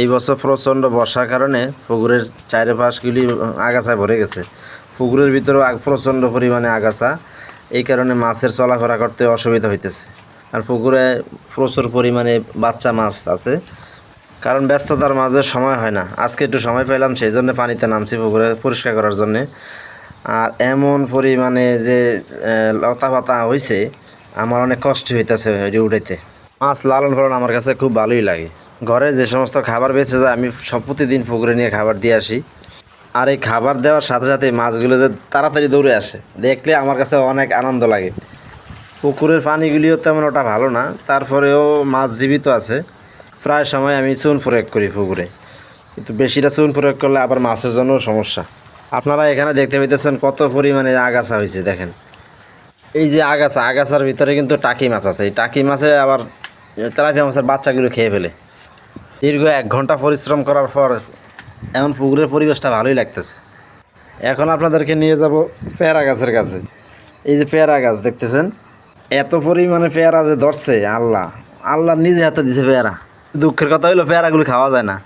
এই বছর প্রচণ্ড বর্ষার কারণে পুকুরের চারিপাশগুলি আগাছায় ভরে গেছে। পুকুরের ভিতরেও প্রচণ্ড পরিমাণে আগাছা। এই কারণে মাছের চলাফেরা করতে অসুবিধা হইতেছে। আর পুকুরে প্রচুর পরিমাণে বাচ্চা মাছ আছে। কারণ ব্যস্ততার মাঝে সময় হয় না। আজকে একটু সময় পেলাম, সেই জন্য পানিতে নামছি পুকুরে পরিষ্কার করার জন্যে। আর এমন পরিমাণে যে লতা পাতা হয়েছে আমার অনেক কষ্ট হইতেছে উঠাইতে। মাছ লালন পালন আমার কাছে খুব ভালোই লাগে। ঘরে যে সমস্ত খাবার বেঁচে যায়, আমি সব প্রতিদিন পুকুরে নিয়ে খাবার দিয়ে আসি। আর এই খাবার দেওয়ার সাথে সাথে মাছগুলো যে তাড়াতাড়ি দৌড়ে আসে, দেখলে আমার কাছে অনেক আনন্দ লাগে। পুকুরের পানিগুলিও তেমন ওটা ভালো না, তারপরেও মাছ জীবিত আছে। প্রায় সময় আমি চুন প্রয়োগ করি পুকুরে। কিন্তু বেশিটা চুন প্রয়োগ করলে আবার মাছের জন্য সমস্যা। আপনারা এখানে দেখতে পাইতেছেন কত পরিমাণে আগাছা হয়েছে, দেখেন। এই যে আগাছা, আগাছার ভিতরে কিন্তু টাকি মাছ আছে। এই টাকি মাছে আবার তেলাপিয়া মাছের বাচ্চাগুলো খেয়ে ফেলে। দীর্ঘ এক ঘণ্টা পরিশ্রম করার পর এমন পুকুরের পরিবেশটা ভালোই লাগতেছে। এখন আপনাদেরকে নিয়ে যাব পেয়ারা গাছের কাছে। এই যে পেয়ারা গাছ দেখতেছেন? এত পরিমাণে পেয়ারা যে ধরছে, আল্লাহ। আল্লাহ নিজে হাতে দিছে পেয়ারা। দুঃখের কথা হইল, পেয়ারাগুলো খাওয়া যায় না।